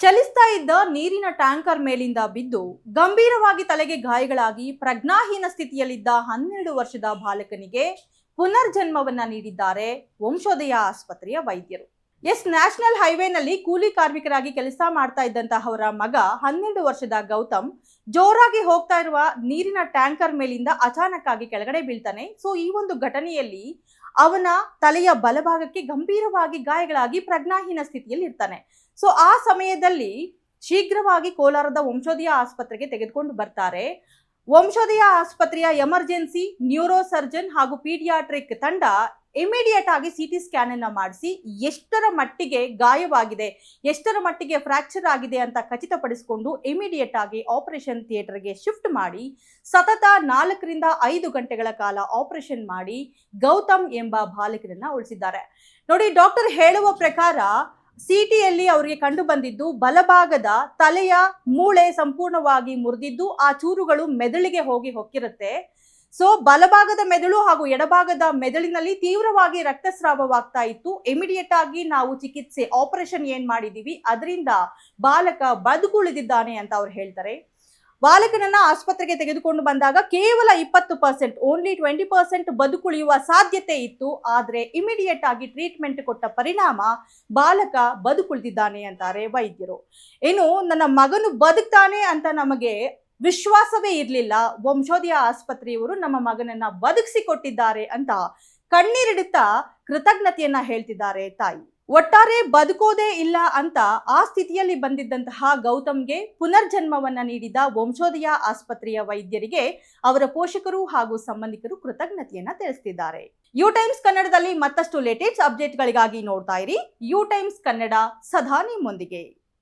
ಚಲಿಸ್ತಾ ಇದ್ದ ನೀರಿನ ಟ್ಯಾಂಕರ್ ಮೇಲಿಂದ ಬಿದ್ದು ಗಂಭೀರವಾಗಿ ತಲೆಗೆ ಗಾಯಗಳಾಗಿ ಪ್ರಜ್ಞಾಹೀನ ಸ್ಥಿತಿಯಲ್ಲಿದ್ದ ಹನ್ನೆರಡು ವರ್ಷದ ಬಾಲಕನಿಗೆ ಪುನರ್ಜನ್ಮವನ್ನ ನೀಡಿದ್ದಾರೆ ವಂಶೋದಯ ಆಸ್ಪತ್ರೆಯ ವೈದ್ಯರು. ಎಸ್, ನ್ಯಾಷನಲ್ ಹೈವೇನಲ್ಲಿ ಕೂಲಿ ಕಾರ್ಮಿಕರಾಗಿ ಕೆಲಸ ಮಾಡ್ತಾ ಇದ್ದಂತಹ ಅವರ ಮಗ ಹನ್ನೆರಡು ವರ್ಷದ ಗೌತಮ್ ಜೋರಾಗಿ ಹೋಗ್ತಾ ಇರುವ ನೀರಿನ ಟ್ಯಾಂಕರ್ ಮೇಲಿಂದ ಅಚಾನಕ್ ಆಗಿ ಕೆಳಗಡೆ ಬೀಳ್ತಾನೆ. ಸೊ, ಈ ಒಂದು ಘಟನೆಯಲ್ಲಿ ಅವನ ತಲೆಯ ಬಲಭಾಗಕ್ಕೆ ಗಂಭೀರವಾಗಿ ಗಾಯಗಳಾಗಿ ಪ್ರಜ್ಞಾಹೀನ ಸ್ಥಿತಿಯಲ್ಲಿ ಇರ್ತಾನೆ. ಸೊ, ಆ ಸಮಯದಲ್ಲಿ ಶೀಘ್ರವಾಗಿ ಕೋಲಾರದ ವಂಶೋದಯ ಆಸ್ಪತ್ರೆಗೆ ತೆಗೆದುಕೊಂಡು ಬರ್ತಾರೆ. ವಂಶೋದಯ ಆಸ್ಪತ್ರೆಯ ಎಮರ್ಜೆನ್ಸಿ ನ್ಯೂರೋ ಸರ್ಜನ್ ಹಾಗೂ ಪೀಡಿಯಾಟ್ರಿಕ್ ತಂಡ ಇಮಿಡಿಯೇಟ್ ಆಗಿ ಸಿ ಟಿ ಸ್ಕ್ಯಾನ್ ಅನ್ನ ಮಾಡಿಸಿ ಎಷ್ಟರ ಮಟ್ಟಿಗೆ ಗಾಯವಾಗಿದೆ, ಎಷ್ಟರ ಮಟ್ಟಿಗೆ ಫ್ರಾಕ್ಚರ್ ಆಗಿದೆ ಅಂತ ಖಚಿತಪಡಿಸಿಕೊಂಡು ಇಮಿಡಿಯೇಟ್ ಆಗಿ ಆಪರೇಷನ್ ಥಿಯೇಟರ್ಗೆ ಶಿಫ್ಟ್ ಮಾಡಿ, ಸತತ ನಾಲ್ಕರಿಂದ ಐದು ಗಂಟೆಗಳ ಕಾಲ ಆಪರೇಷನ್ ಮಾಡಿ ಗೌತಮ್ ಎಂಬ ಬಾಲಕನನ್ನ ಉಳಿಸಿದ್ದಾರೆ. ನೋಡಿ ಡಾಕ್ಟರ್ ಹೇಳುವ ಪ್ರಕಾರ ಸಿಟಿಯಲ್ಲಿ ಅವರಿಗೆ ಕಂಡು ಬಂದಿದ್ದು ಬಲಭಾಗದ ತಲೆಯ ಮೂಳೆ ಸಂಪೂರ್ಣವಾಗಿ ಮುರಿದಿದ್ದು ಆ ಚೂರುಗಳು ಮೆದುಳಿಗೆ ಹೋಗಿ ಹೊಕ್ಕಿರುತ್ತೆ. ಸೊ ಬಲಭಾಗದ ಮೆದುಳು ಹಾಗೂ ಎಡಭಾಗದ ಮೆದುಳಿನಲ್ಲಿ ತೀವ್ರವಾಗಿ ರಕ್ತಸ್ರಾವವಾಗ್ತಾ ಇತ್ತು. ಇಮಿಡಿಯೇಟ್ ಆಗಿ ನಾವು ಚಿಕಿತ್ಸೆ ಆಪರೇಷನ್ ಏನ್ ಮಾಡಿದೀವಿ? ಅದರಿಂದ ಬಾಲಕ ಬದುಕುಳಿದಿದ್ದಾನೆ ಅಂತ ಅವ್ರು ಹೇಳ್ತಾರೆ. ಬಾಲಕನನ್ನ ಆಸ್ಪತ್ರೆಗೆ ತೆಗೆದುಕೊಂಡು ಬಂದಾಗ ಕೇವಲ ಇಪ್ಪತ್ತು ಪರ್ಸೆಂಟ್ ಓನ್ಲಿ ಟ್ವೆಂಟಿ ಪರ್ಸೆಂಟ್ ಬದುಕುಳಿಯುವ ಸಾಧ್ಯತೆ ಇತ್ತು. ಆದ್ರೆ ಇಮಿಡಿಯೇಟ್ ಆಗಿ ಟ್ರೀಟ್ಮೆಂಟ್ ಕೊಟ್ಟ ಪರಿಣಾಮ ಬಾಲಕ ಬದುಕುಳಿದಿದ್ದಾನೆ ಅಂತಾರೆ ವೈದ್ಯರು. ಇನ್ನು ನನ್ನ ಮಗನು ಬದುಕ್ತಾನೆ ಅಂತ ನಮಗೆ ವಿಶ್ವಾಸವೇ ಇರಲಿಲ್ಲ. ವಂಶೋದಯ ಆಸ್ಪತ್ರೆಯವರು ನಮ್ಮ ಮಗನನ್ನ ಬದುಕಿಸಿ ಕೊಟ್ಟಿದ್ದಾರೆ ಅಂತ ಕಣ್ಣೀರಿಡುತ್ತಾ ಕೃತಜ್ಞತೆಯನ್ನ ಹೇಳ್ತಿದ್ದಾರೆ ತಾಯಿ. ಒಟ್ಟಾರೆ ಬದುಕೋದೇ ಇಲ್ಲ ಅಂತ ಆ ಸ್ಥಿತಿಯಲ್ಲಿ ಬಂದಿದ್ದಂತಹ ಗೌತಮ್ಗೆ ಪುನರ್ಜನ್ಮವನ್ನ ನೀಡಿದ ವಂಶೋದಯ ಆಸ್ಪತ್ರೆಯ ವೈದ್ಯರಿಗೆ ಅವರ ಪೋಷಕರು ಹಾಗೂ ಸಂಬಂಧಿಕರು ಕೃತಜ್ಞತೆಯನ್ನ ತಿಳಿಸ್ತಿದ್ದಾರೆ. ಯು ಟೈಮ್ಸ್ ಕನ್ನಡದಲ್ಲಿ ಮತ್ತಷ್ಟು ಲೇಟೆಸ್ಟ್ ಅಪ್ಡೇಟ್ಗಳಿಗಾಗಿ ನೋಡ್ತಾ ಇರಿ. ಯು ಟೈಮ್ಸ್ ಕನ್ನಡ ಸದಾ ನಿಮ್ಮೊಂದಿಗೆ